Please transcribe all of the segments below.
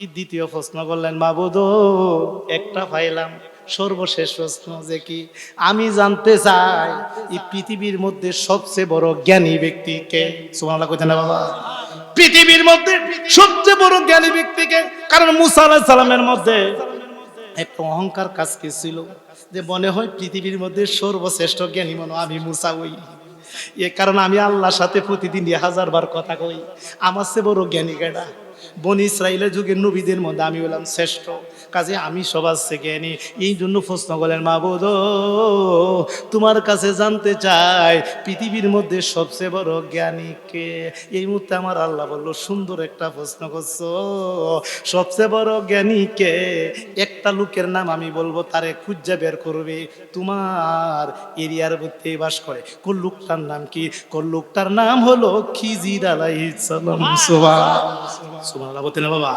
দ্বিতীয় প্রশ্ন করলেন, বাবুদ, একটা পাইলাম সর্বশেষ প্রশ্ন যে কি? আমি জানতে চাই, এই পৃথিবীর মধ্যে সবচেয়ে বড় জ্ঞানী ব্যক্তি কে? সুমালা কইতে বাবা। পৃথিবীর মধ্যে সবচেয়ে বড় জ্ঞানী ব্যক্তিকে কারণ মুসা আলাহিস সালামের মধ্যে একটা অহংকার কাজ কি ছিল? যে মনে হয় পৃথিবীর মধ্যে সর্বশ্রেষ্ঠ জ্ঞানী মনে আমি মুসা হই। এ কারণ আমি আল্লাহর সাথে প্রতিদিন হাজার বার কথা কই। আমার সে বড় জ্ঞানী কেডা? বনি ইসরায়েলের যুগের নবীদের মধ্যে আমি হলাম শ্রেষ্ঠ। কাজে আমি সবার থেকে জ্ঞানী এই জন্য প্রশ্ন করলেন মাবুদ তোমার কাছে জানতে চাই পৃথিবীর মধ্যে সবচেয়ে বড় জ্ঞানী কে? এই মুহূর্তে আমার আল্লাহ বলল সুন্দর একটা প্রশ্ন করছ। সবচেয়ে বড় জ্ঞানী কে? একটা লোকের নাম আমি বলব তারে খুঁজে বের করবে। তোমার এরিয়ার মধ্যে বাস করে। কোন লোকটার নাম কি? কোন লোকটার নাম হলো খিজির আলাইহিস সালাম। বলতে না বাবা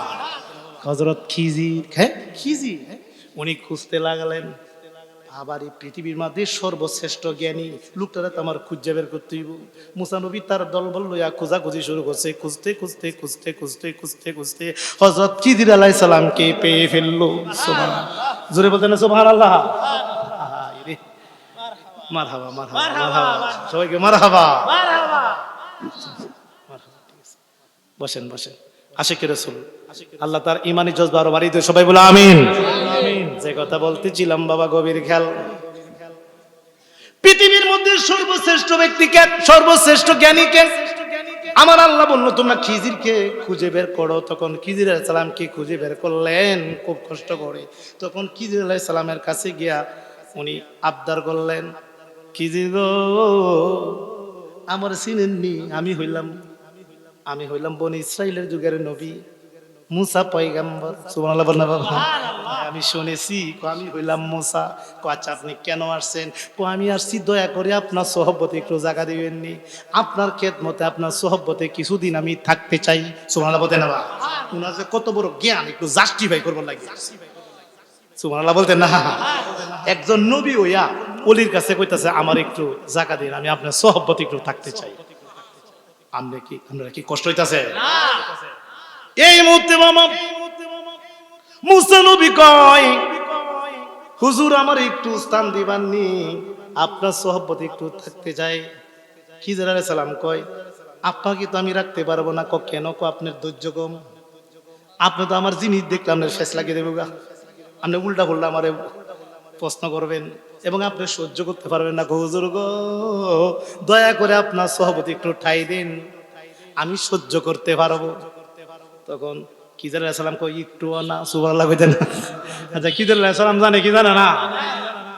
হযরত খিজির হ্যাঁ? খিজি হ্যাঁ? উনি খুঁজতে লাগলেন। আবার এই পৃথিবীর মধ্যে সর্বশ্রেষ্ঠ জ্ঞানী লোকটারা তো আমার খুঁজে বের করতে হইব। মুসানবী তার দল বল লইয়া খোঁজাখুঁজি শুরু করছে। খুঁজতে খুঁজতে খুঁজতে খুঁজতে খুঁজতে খুঁজতে হজরত খিদির আলাই সালামকে পেয়ে ফেলল। সোমান জোরে বলতে না সোমান আল্লাহ মার হাবা মার হাবা সবাইকে মার হাবা বসেন বসেন। আশেকের রসুল। আল্লাহ তার ইমানি জজবা আরও বাড়িতে সবাই বলে আমিন। যে কথা বলতেছিলাম বাবা গভীর খেয়াল। পৃথিবীর মধ্যে সর্বশ্রেষ্ঠ ব্যক্তিকে সর্বশ্রেষ্ঠ জ্ঞানী জ্ঞানীকে আমার আল্লাহ বলল তোমরা খিজিরকে খুঁজে বের করো? তখন খিজির সালামকে খুঁজে বের করলেন? খুব কষ্ট করে। তখন খিজির আলাহ সালামের কাছে গিয়া উনি আবদার করলেন খিজির গো আমার চিনেননি আমি হইলাম আমি হইলাম বনি ইসরায়েলের যুগের নবী। মুসা পয়গাম্বর সুবহানাল্লাহ বলেন না বাবা? আমি শুনেছি কো আমি হইলাম মুসা। কো আচ্ছা আপনি কেন আসছেন? কো আমি আসছি দয়া করে আপনার সহব্বতে একটু জায়গা দিবেননি। আপনার ক্ষেত মতে আপনার সহব্বতে কিছুদিন আমি থাকতে চাই। সুবহানাল্লাহ বলতে না বাবা? উনার যে কত বড় জ্ঞান একটু জাস্টিফাই করবার লাগে সুবহানাল্লাহ বলতে না। একজন নবী হইয়া অলির কাছে কইতাছে আমার একটু জায়গা দিন আমি আপনার সহব্বতে একটু থাকতে চাই। আমরা কি আমরা কি কষ্ট হইতাছে? এই মুহূর্তে মামা মুসা নবী কয় হুজুর আমার একটু স্থান দিবাননি আপনার সহব্বতে একটু থাকতে চাই কি জানালে সালাম কয় আপনাকে তো আমি রাখতে পারব না ক কেন কো আপনার ধৈর্য কম? আপনি তো আমার জিনিস দেখলে আপনার ফেস লাগিয়ে দেবো গা। আপনি উল্টা ফুল্টা আমার প্রশ্ন করবেন। এবং আপনি সহ্য করতে পারবেন না। হুজুর গো দয়া করে আপনার সহপতি একটু ঠাই দিন। আমি সহ্য করতে পারব। তখন কিজার সালাম কই একটু না সুবার লাগবে না। আচ্ছা কিজার সালাম জানে কি জানে না?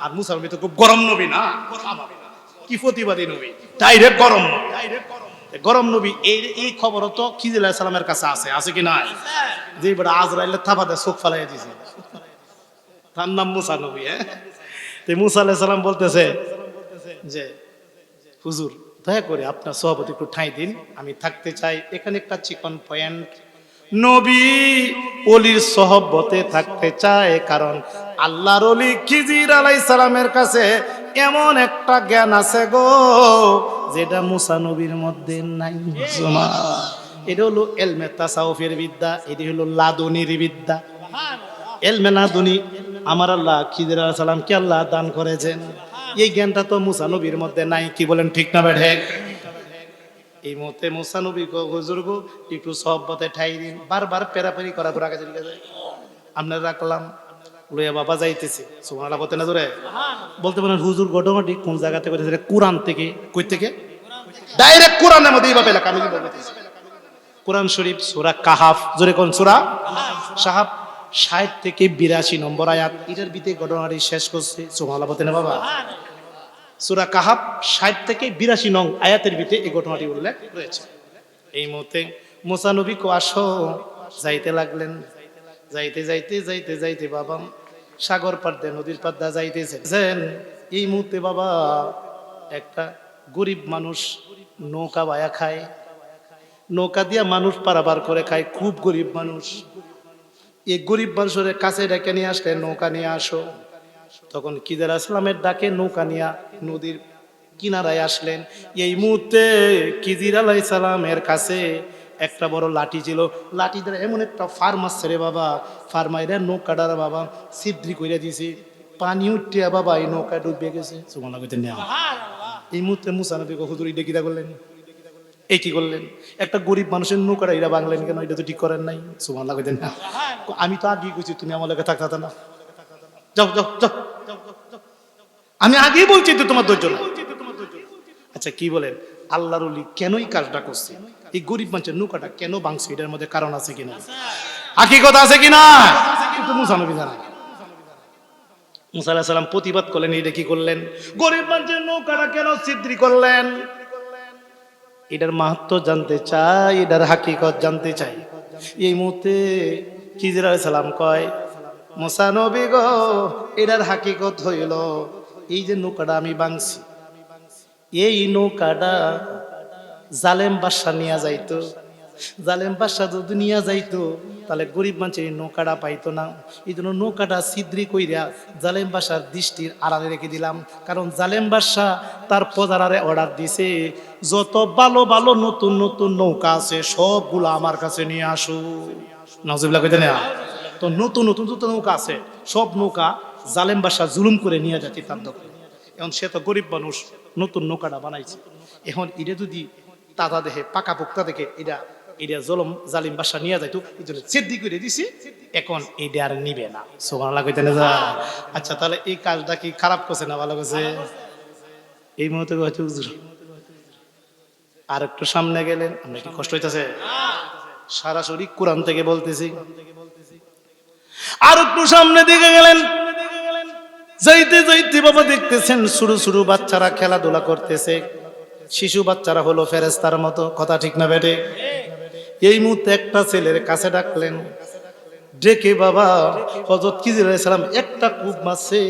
আর মুসলমান তো খুব গরম নবী না? কি প্রতিবাদী নবী? ডাইরেক্ট গরম নবী। গরম নবী। এই এই খবর তো খিজিল সালামের কাছে আছে আছে কি নাই? যে বড় আজরাইলে থাপাতে চোখ ফালাই দিছে। তার নাম মুসা নবী হ্যাঁ? তো মুসা আলাহ সালাম বলতেছে যে, হুজুর, দয়া করে আপনার সভাপতি একটু ঠাঁই দিন, আমি থাকতে চাই। এখানে একটা চিকন পয়েন্ট নবী অলির সহবতে থাকতে চায় কারণ আল্লাহর অলি খিজির আলাই সালামের কাছে এমন একটা জ্ঞান আছে গো, যেটা মুসা নবীর মধ্যে নাই এটা হলো এলমে তাসাউফের বিদ্যা, এটি হলো লাদনির বিদ্যা। এলমে লাদনি আমার আল্লাহ খিজির আলাহ সালামকে আল্লাহ দান করেছেন? এই জ্ঞানটা তো মুসা নবীর মধ্যে নাই, কি বলেন ঠিক না বেঠে এই মুহূর্তে মুসা নবী গো হুজুর গো একটু সহবতে ঠাই দিন, বারবার পেরাপেরি করা চলে যায় আপনার রাখলাম লইয়া বাবা যাইতেছে, সুবহানাল্লাহ বলতে না জোরে? বলতে পারেন, হুজুর ঘটনাটি কোন জায়গাতে করেছে কোরআন থেকে, কই থেকে? ডাইরেক্ট কোরআনের মধ্যে এইভাবে লেখা, আমি কোরআন শরীফ, সূরা কাহাফ, জোরে কোন সূরা? সাহাব ষাট থেকে বিরাশি নম্বর আয়াত। এটার ভিতরে ঘটনাটি শেষ করছে। বলতে বাবা। সুরা কাহাব ষাট থেকে বিরাশি নং আয়াতের ভিতরে এই ঘটনাটি উল্লেখ রয়েছে। এই মুহূর্তে মোসানবী কো যাইতে লাগলেন। যাইতে যাইতে যাইতে যাইতে, বাবা। সাগর পাড়দে নদীর পাড়দা যাইতেছেন। এই মুহূর্তে, বাবা, একটা গরিব মানুষ নৌকা বায়া খায়। নৌকা দিয়া মানুষ পারাবার করে খায়। খুব গরিব মানুষ। এই গরিব মানুষের কাছে ডেকে নিয়ে আসলে নৌকা নিয়ে আসো। তখন কিদার আসলামের ডাকে নৌকা নিয়ে নদীর কিনারায় আসলেন। এই মুহূর্তে কিজির আলাই সালামের কাছে একটা বড় লাঠি ছিল। লাঠি দ্বারা এমন একটা ফার্মাস রে বাবা। ফার মাইরা নৌকাটার বাবা সিদ্রি করে দিয়েছি পানি উঠিয়া বাবা এই নৌকা ডুবে গেছে। সুমান নেওয়া এই মুহূর্তে মুসানবী হুজুর কিরা করলেন? এই কি করলেন। একটা গরিব মানুষের নৌকাটা এরা বাংলেন কেন? এটা তো ঠিক করেন নাই। সুমান কইতেন, না। আমি তো আগে কইছি, তুমি আমার লোকে থাকতে না। যাও যাও যাও আমি আগেই বলছি তো তোমার ধৈর্য। আচ্ছা কি বলেন? আল্লাহর কেনই কাজটা করছে? এই গরিব মানুষের নৌকাটা কেন ভাঙছে? এটার মধ্যে কারণ আছে কিনা হাকিকত আছে কিনা কিন্তু মুসানবী মুসা আলাহিসাল্লাম সাল্লাম প্রতিবাদ করলেন, এটা কি করলেন? গরিব মানুষের নৌকাটা কেন ছিদ্রি করলেন? এটার মাহাত্ম জানতে চাই, এটার হাকিকত জানতে চাই। এই মুহূর্তে খিজির সালাম কয়, মুসা গ, এটার হাকিকত হইল, এই যে নৌকাটা আমি বাংছি এই নৌকাটা জালেম বাসা নিয়ে যাইতো। জালেম বাদশা যদি নিয়ে যাইতো, তাহলে গরিব মানুষের নৌকাটা পাইতো না। এই জন্য নৌকাটা ছিদ্রি কইরা জালেম বাসার দৃষ্টির আড়ালে রেখে দিলাম। কারণ জালেম বাদশা তার প্রজারারে অর্ডার দিছে, যত ভালো ভালো, নতুন নতুন নৌকা আছে, সবগুলো আমার কাছে নিয়ে আসো। নজরুল্লাহ কইতে না তো নতুন নতুন, যত নৌকা আছে, সব নৌকা জালেম বাসা জুলুম করে নিয়ে যাচ্ছে তার দখলে। এখন সে তো গরিব মানুষ, নতুন নৌকাটা বানাইছে। এখন এটা যদি তাতা দেখে পাকা পোক্তা দেখে, এটা এটা জলম, জালিম বাসা নিয়ে যাইতো, এই জন্য চেদ্দি করে দিছি। এখন এটা আর নিবে না। সোমান লাগাইতে না যা। আচ্ছা তাহলে এই কাজটা কি খারাপ করছে না ভালো করছে? এই মুহূর্তে হয়তো হুজুর আর একটু সামনে গেলেন আমরা কি কষ্ট হইতেছে? সরাসরি কোরআন থেকে বলতেছি। আর একটু সামনে দিকে গেলেন। যাইতে যাইতে বাবা দেখতেছেন শুরু শুরু বাচ্চারা খেলাধুলা করতেছে। শিশু বাচ্চারা হলো ফেরেস্তার মতো, কথা ঠিক না বেটে এই মুহূর্তে একটা ছেলের কাছে ডাকলেন, ডেকে বাবা হজরত কিজির একটা কূপ মারছে।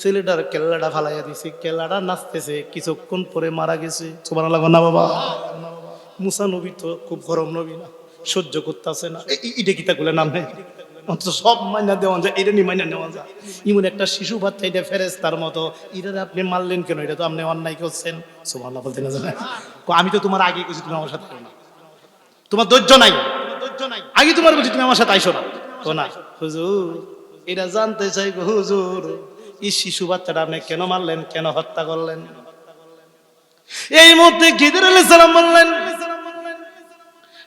ছেলেটার কেল্লাটা ফালাইয়া দিছে। কেল্লাটা নাচতেছে, কিছুক্ষণ পরে মারা গেছে। তোমার লাগো না বাবা। মুসা নবী তো খুব গরম নবী না, সহ্য করতেছে না। এটা কিতা গুলো নাম নেই? অন্তত সব মাইনা দেওয়া যায় এটা নিয়ে মাইনা নেওয়া যায়। ইমন একটা শিশু বাচ্চা, এটা ফেরেস তার মতো। এটা আপনি মারলেন কেন? এটা তো আপনি অন্যায় করছেন। সুবহানাল্লাহ বলতে না জানেন আমি তো তোমার আগে কইছি, তুমি আমার সাথে না। তোমার ধৈর্য নাই। আগে তোমার বলছি, তুমি আমার সাথে আইসো না। তো না। হুজুর, এটা জানতে চাই হুজুর, এই শিশু বাচ্চাটা আপনি কেন মারলেন, কেন হত্যা করলেন? এই মুহূর্তে খিদির আলাইহিস সালাম বললেন,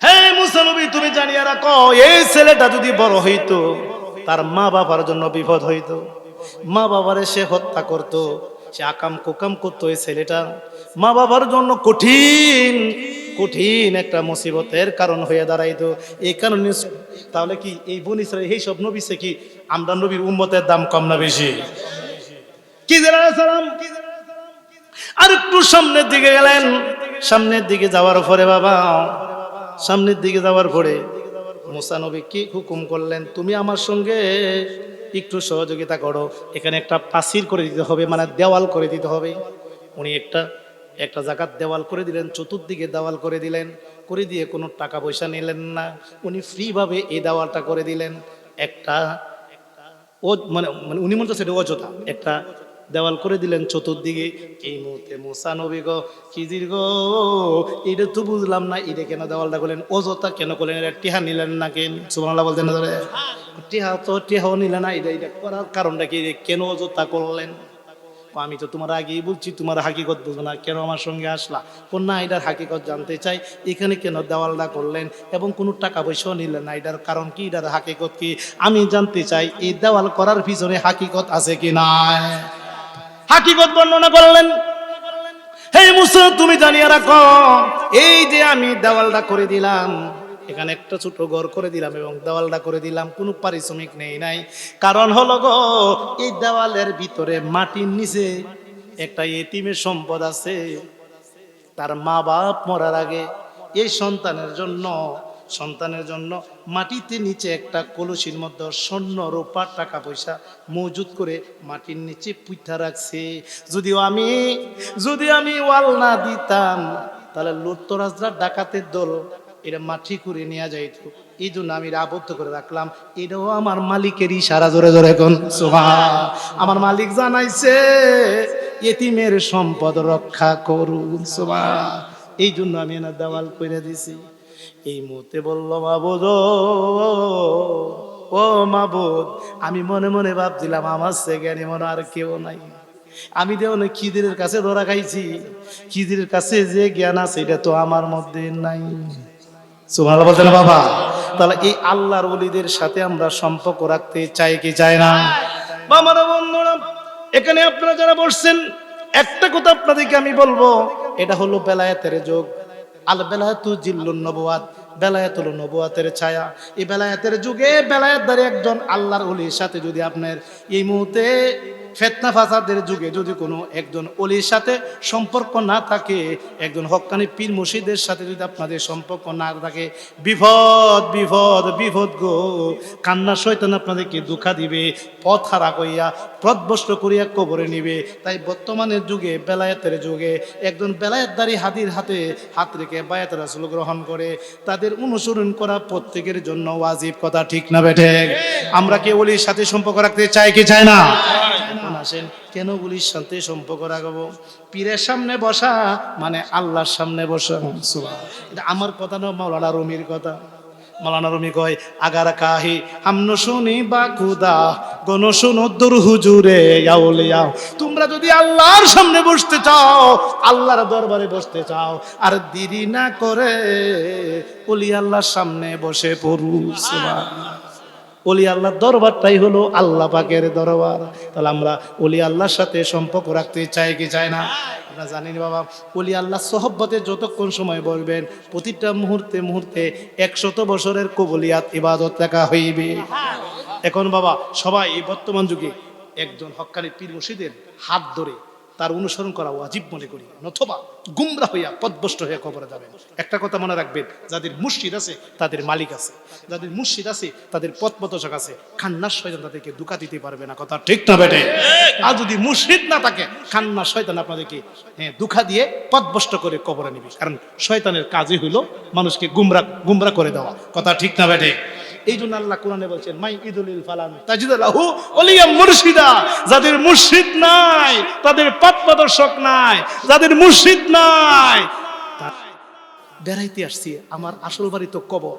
হে মুসানবী তুমি জানিয়া রাখো, এই ছেলেটা যদি বড় হইতো, তার মা বাবার জন্য বিপদ হইতো। মা বাবারে সে হত্যা করত, সে আকাম কুকাম করতো এই ছেলেটা। মা বাবার জন্য কঠিন কঠিন একটা মুসিবতের কারণ হয়ে দাঁড়াইতো। এই কারণে তাহলে কি এই বন ইসরায়েল এই সব নবীছে কি আমরা নবীর উম্মতের দাম কম না বেশি? কি আর একটু সামনের দিকে গেলেন। সামনের দিকে যাওয়ার পরে বাবা, সামনের দিকে যাওয়ার পরে মুসানবী কি হুকুম করলেন? তুমি আমার সঙ্গে একটু সহযোগিতা করো। এখানে একটা পাসির করে দিতে হবে মানে দেওয়াল করে দিতে হবে। উনি একটা একটা জায়গার দেওয়াল করে দিলেন, চতুর্দিকে দেওয়াল করে দিলেন, করে দিয়ে কোনো টাকা পয়সা নিলেন না। উনি ফ্রিভাবে এই দেওয়ালটা করে দিলেন। একটা ও মানে মানে উনি মনে সেটা অযথা। একটা দেওয়াল করে দিলেন চতুর্দিকে। এই মুহূর্তে মুসা নবী গো কিজির গো? এটা তো বুঝলাম না, এটা কেন দেওয়ালটা করলেন? অযথা কেন করলেন? এটা টিহা নিলেন না কেন? সুবহানাল্লাহ বলতেন না টিহা তো টিহাও নিলেন না, এটা এটা করার কারণটা কি? কেন অযথা করলেন? আমি তো তোমার আগেই বলছি, তোমার হাকিকত বুঝো না। কেন আমার সঙ্গে আসলা? কোন না এটার হাকিকত জানতে চাই, এখানে কেন দেওয়ালটা করলেন এবং কোনো টাকা পয়সাও নিলেন না? এটার কারণ কি? এটার হাকিকত কি? আমি জানতে চাই, এই দেওয়াল করার পিছনে হাকিকত আছে কি না হাকিকত বর্ণনা করলেন, হে মুসা তুমি জানিয়ে রাখো, এই যে আমি দেওয়ালটা করে দিলাম এখানে একটা ছোট ঘর করে দিলাম এবং দেওয়ালটা করে দিলাম, কোনো পারিশ্রমিক নেই, নাই। কারণ হলো গো, এই দেওয়ালের ভিতরে মাটির নিচে একটা এতিমের সম্পদ আছে। তার মা বাপ মরার আগে এই সন্তানের জন্য সন্তানের জন্য মাটিতে নিচে একটা কলসির মধ্যে স্বর্ণ, রূপা, টাকা পয়সা মজুদ করে মাটির নিচে পুঁথা রাখছে। যদিও আমি, যদি আমি ওয়াল না দিতাম, তাহলে লুত্তরাজরা ডাকাতের দল এটা মাটি করে নেওয়া যাইতো। এই জন্য আমি আবদ্ধ করে রাখলাম। এটাও আমার মালিকের ইশারা জোরে জোরে এখন। সোহা আমার মালিক জানাইছে, এতিমের সম্পদ রক্ষা করুন। সোমা এই জন্য আমি এনার দেওয়াল করে দিছি। এই মুহূর্তে বলল, মাবুদ, ও মাবুদ। আমি মনে মনে ভাবছিলাম, আমার সে জ্ঞানী মনে আর কেউ নাই। আমি দেও না খিদিরের কাছে ধরা খাইছি। খিদিরের কাছে যে জ্ঞান আছে, এটা তো আমার মধ্যে নাই। সুভাষ বলতে বাবা, তাহলে এই আল্লাহর ওলিদের সাথে আমরা সম্পর্ক রাখতে চাই কি চাই না? বাবারা বন্ধুরা, এখানে আপনারা যারা বসছেন, একটা কথা আপনাদেরকে আমি বলব, এটা হলো বেলায়েতের যোগ। আল বেলায়েতু জিল্লুন নবুয়াত বেলায়েত হলো নবুয়াতের ছায়া। এই বেলায়েতের যুগে বেলায়েতদারি একজন আল্লাহর ওলির সাথে যদি আপনার এই মুহূর্তে ফেতনা ফাসাদের যুগে যদি কোনো একজন অলির সাথে সম্পর্ক না থাকে একজন হক্কানি পীর মুর্শিদের সাথে যদি আপনাদের সম্পর্ক না থাকে বিপদ বিপদ বিপদ গো। কান্না শয়তান আপনাদেরকে দুঃখা দিবে পথ হারা কইয়া প্রদবষ্ট করিয়া কবরে নিবে। তাই বর্তমানের যুগে বেলায়েতের যুগে একজন বেলায়েতদারি হাতির হাতে হাত রেখে বায়াত রাসুল গ্রহণ করে তাদের অনুসরণ করা প্রত্যেকের জন্য ওয়াজিব কথা ঠিক না বেঠে আমরা কি অলির সাথে সম্পর্ক রাখতে চাই কি চাই না। এখন আসেন, কেন বলিস সাথে সম্পর্ক রাখব? পীরের সামনে বসা মানে আল্লাহর সামনে বসা। এটা আমার কথা না কথা। কয়, আগার কাহি শুনি বা গণ শুনো হুজুরে তোমরা যদি আল্লাহর সামনে বসতে চাও, আল্লাহর দরবারে বসতে চাও, আর দেরি না করে ওলি আল্লাহর সামনে বসে পড়ু। অলি আল্লাহর দরবারটাই হলো আল্লাহ পাকের দরবার। তাহলে আমরা অলি আল্লাহর সাথে সম্পর্ক রাখতে চাই কি চাই না? আমরা জানি বাবা অলি আল্লাহ সহব্বতে যতক্ষণ সময় বলবেন, প্রতিটা মুহূর্তে মুহূর্তে একশত বছরের কবলিয়াত ইবাদত দেখা হইবে। এখন বাবা, সবাই বর্তমান যুগে একজন হক্কানি পীর মুর্শিদের হাত ধরে তার অনুসরণ করা ওয়াজিব মনে করি অথবা গুমরা হইয়া পদভষ্ট হইয়া কবরে যাবেন। একটা কথা মনে রাখবেন, যাদের মুর্শিদ আছে, তাদের মালিক আছে। যাদের মুর্শিদ আছে, তাদের পথ আছে। খান্নার শয়তান তাদেরকে দুকা দিতে পারবে না, কথা ঠিক না বেটে? আর যদি মুর্শিদ না থাকে, খান্নার শয়তান আপনাদেরকে হ্যাঁ দুঃখা দিয়ে পথভষ্ট করে কবরে নিবে। কারণ শয়তানের কাজই হইল মানুষকে গুমরা গুমরা করে দেওয়া, কথা ঠিক না বেটে? এই জন্য আল্লাহ কোরআনে বলছেন, মাই ইদুলিল ফালান মুর্শিদা। যাদের মুর্শিদ নাই, তাদের পথ প্রদর্শক নাই, যাদের মুর্শিদ নাই বেড়াইতে আসছি আমার আসল বাড়ি তো কবর।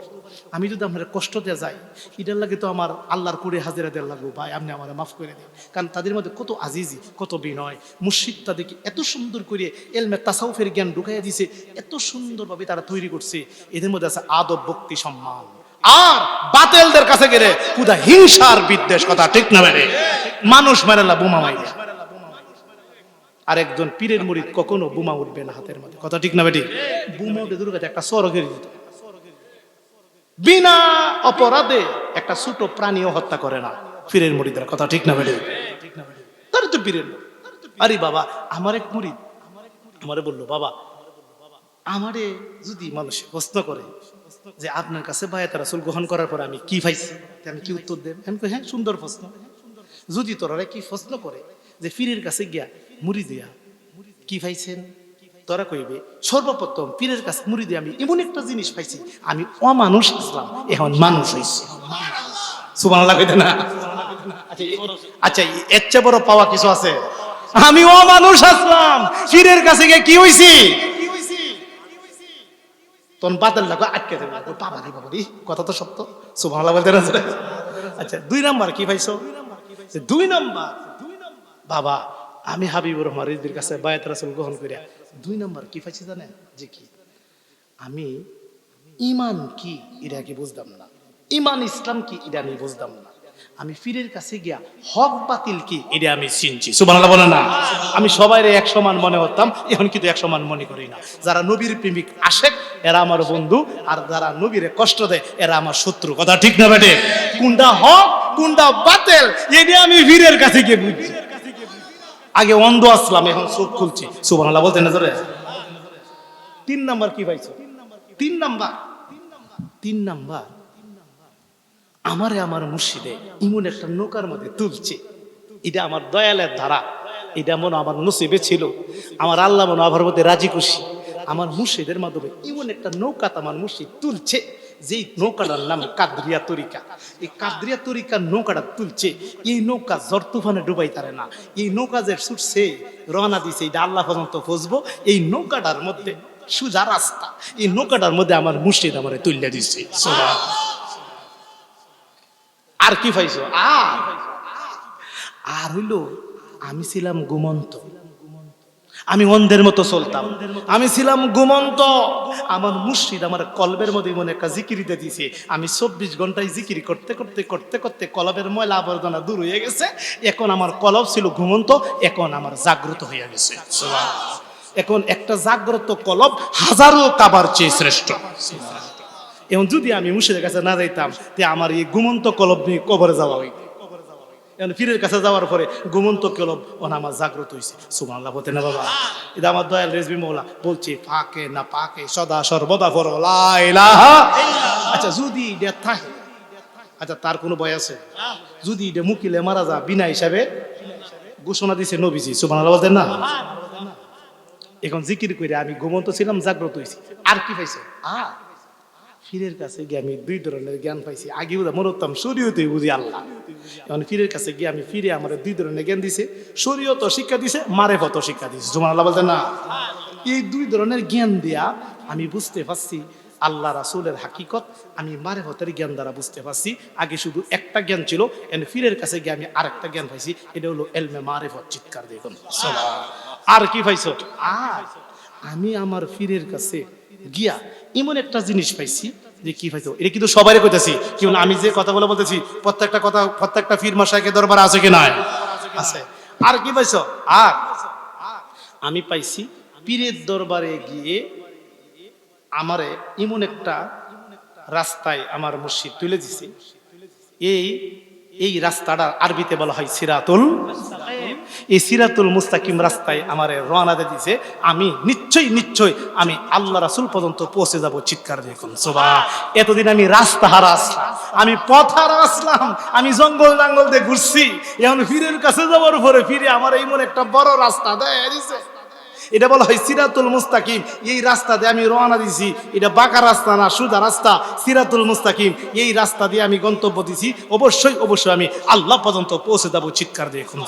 আমি যদি আপনার কষ্ট দিয়ে যাই এটার লাগে তো আমার আল্লাহর করে হাজিরা দেওয়ার লাগবো। ভাই, আপনি আমার মাফ করে দিন। কারণ তাদের মধ্যে কত আজিজি, কত বিনয়। মুর্শিদ তাদেরকে এত সুন্দর করে এলমে তাসাউফের জ্ঞান ঢুকাইয়া দিছে, এত সুন্দরভাবে তারা তৈরি করছে। এদের মধ্যে আছে আদব, ভক্তি, সম্মান। আর বাতেলদের কাছে গেলে কুদা হিংসার বিদ্বেষ কথা, ঠিক না বেড়ে মানুষ মেরেলা বোমা মাইরে। আর একজন পীরের মুড়িদ কখনো বোমা উঠবে না হাতের মধ্যে। কথা ঠিক না বেটি বোমা উঠে দূর একটা সরগের দিত। বিনা অপরাধে একটা ছোট প্রাণীও হত্যা করে না পীরের মুড়িদের কথা ঠিক না বেটি তার তো পীরের আরে বাবা, আমার এক মুড়িদ আমারে বলল, বাবা, আমারে যদি মানুষ প্রশ্ন করে যে আপনার কাছে বায়াত রাসুল গ্রহণ করার পর আমি কি পাইছি? আমি কি উত্তর দেব? আমি হ্যাঁ সুন্দর প্রশ্ন। যদি তোরা কি প্রশ্ন করে যে পীরের কাছে গিয়া মুড়ি দিয়া কি পাইছেন? তোরা কইবে সর্বপ্রথম পীরের কাছে মুড়ি দিয়ে আমি এমন একটা জিনিস পাইছি আমি অমানুষ আসলাম এখন মানুষ হয়েছি সুবান লাগাইতে না? আচ্ছা, আচ্ছা এর চেয়ে বড় পাওয়া কিছু আছে? আমি অমানুষ আসলাম পীরের কাছে গিয়ে কি হইছি? তখন বাদল লাগো, আটকে দেবে। বাবা রে বাবা রে, কথা তো সত্য। সুভালা আচ্ছা দুই নাম্বার কি পাইছো? দুই নাম্বার। বাবা, আমি হাবিবুর রহমান রিজবির কাছে বায়াত রাসুল গ্রহণ করিয়া, দুই নাম্বার কি পাইছি জানে যে কি? আমি ইমান কি, এটা কি বুঝতাম না। ইমান ইসলাম কি, এটা আমি বুঝতাম না। আমি ফিরের কাছে গিয়া হক বাতিল কি? এটা আমি চিনছি। সুবহানাল্লাহ বলে না। আমি সবাই এক সমান মনে করতাম, এখন কিন্তু এক সমান মনে করি না। যারা নবীর প্রেমিক আশেক এরা আমার বন্ধু, আর যারা নবীরে কষ্ট দেয়, এরা আমার শত্রু। কথা ঠিক না বেটে কোনটা হক, কোনটা বাতিল এটা আমি ফিরের কাছে গিয়ে বুঝছি আগে অন্ধ আসলাম, এখন চোখ খুলছি। সুবহানাল্লাহ বলতে না জোরে? তিন নাম্বার কি পাইছো তিন নাম্বার। তিন নাম্বার? তিন নাম্বার। আমারে আমার মুর্শিদে ইমন একটা নৌকার মধ্যে তুলছে। এটা আমার দয়ালের ধারা। এটা মনে আমার নসিবে ছিল। আমার আল্লাহ মনে আমার মধ্যে রাজি খুশি। আমার মুর্শিদের মাধ্যমে ইমন একটা নৌকাত আমার মুর্শিদ তুলছে। যেই নৌকাটার নাম কাদরিয়া তরিকা। এই কাদরিয়া তরিকার নৌকাটা তুলছে। এই নৌকা জ্বর তুফানে ডুবাই তারে না। এই নৌকা যে ছুটছে, রওনা দিছে, এটা আল্লাহ পর্যন্ত ফসবো এই নৌকাটার মধ্যে সুজা রাস্তা। এই নৌকাটার মধ্যে আমার মুর্শিদ আমার তুলিয়া সোনা আর কি পাইছো? আর। আর হইল আমি ছিলাম ঘুমন্ত। আমি অন্ধের মতো চলতাম। আমি ছিলাম ঘুমন্ত। আমার মুর্শিদ আমার কলবের মধ্যে মনে একটা জিকিরিতে দিছে আমি চব্বিশ ঘন্টায় জিকিরি করতে করতে করতে করতে কলবের ময়লা আবর্জনা দূর হয়ে গেছে। এখন আমার কলব ছিল ঘুমন্ত এখন আমার জাগ্রত হয়ে গেছে। এখন একটা জাগ্রত কলব হাজারো কাবার চেয়ে শ্রেষ্ঠ। এখন যদি আমি মুর্শিদের কাছে না যাইতাম, তে আমার এই গুমন্ত কলব নিয়ে কবরে যাওয়া হইতো। এখন পীরের কাছে যাওয়ার পরে গুমন্ত কলব ওনা আমার জাগ্রত হয়েছে সুবহানাল্লাহ বলতে না বাবা। এটা আমার দয়াল রেজবি মৌলা বলছে, ফাঁকে না পাকে, সদা সর্বদা লা আচ্ছা যদি এটা থাকে আচ্ছা তার কোনো ভয় আছে? যদি এটা মুকিলে মারা যা বিনা হিসাবে ঘোষণা দিছে নবীজি, সুবহানাল্লাহ বলতেন না? এখন জিকির করে আমি ঘুমন্ত ছিলাম, জাগ্রত হয়েছি আর কি পাইছো? আর ফিরের কাছে গিয়ে আমি দুই ধরনের জ্ঞান পাইছি। আগে হতাম শরীয়তে বুঝি আল্লাহ। এখন ফিরের কাছে গিয়ে আমি ফিরে আমার দুই ধরনের জ্ঞান দিছে। শরীয়ত শিক্ষা দিছে মারে ফত শিক্ষা দিছে। জুমান আল্লাহ বলতে না? এই দুই ধরনের জ্ঞান দিয়া আমি বুঝতে পারছি, আল্লাহ রাসুলের হাকিকত আমি মারে ফতের জ্ঞান দ্বারা বুঝতে পারছি। আগে শুধু একটা জ্ঞান ছিল এন ফিরের কাছে গিয়ে আমি আরেকটা জ্ঞান পাইছি। এটা হলো এলমে মারে ফত চিৎকার দেখুন আর কি পাইছো? আর আমি আমার ফিরের কাছে গিয়া এমন একটা জিনিস পাইছি যে কি পাইছো এটা কিন্তু সবাই কইতেছি। কি আমি যে কথাগুলো বলতেছি, প্রত্যেকটা কথা, প্রত্যেকটা ফির মশাইকে দরবার আছে কি নাই? আছে। আর কি পাইছো? আর? আমি পাইছি পীরের দরবারে গিয়ে আমারে এমন একটা রাস্তায় আমার মসজিদ তুলে দিছে। এই এই রাস্তাটা আরবিতে বলা হয় সিরাতুল এই সিরাতুল মুস্তাকিম রাস্তায় আমারে রওনা দিয়ে দিছে, আমি নিশ্চয়ই নিশ্চয় আমি আল্লাহ রাসুল পর্যন্ত পৌঁছে যাব চিৎকার দেখুন সোবা এতদিন আমি রাস্তা হারা আসলাম, আমি পথ হারা আসলাম, আমি জঙ্গল জঙ্গল দিয়ে ঘুরছি, এখন ফিরের কাছে যাওয়ার পরে ফিরে আমার এই মনে একটা বড় রাস্তা দেয় দিছে। এটা বলা হয় সিরাতুল মুস্তাকিম, এই রাস্তা দিয়ে আমি রওনা দিছি, এটা বাঁকা রাস্তা না, সুদা রাস্তা। সিরাতুল মুস্তাকিম, এই রাস্তা দিয়ে আমি গন্তব্য দিছি, অবশ্যই অবশ্যই আমি আল্লাহ পর্যন্ত পৌঁছে যাব চিৎকার দিয়ে খুন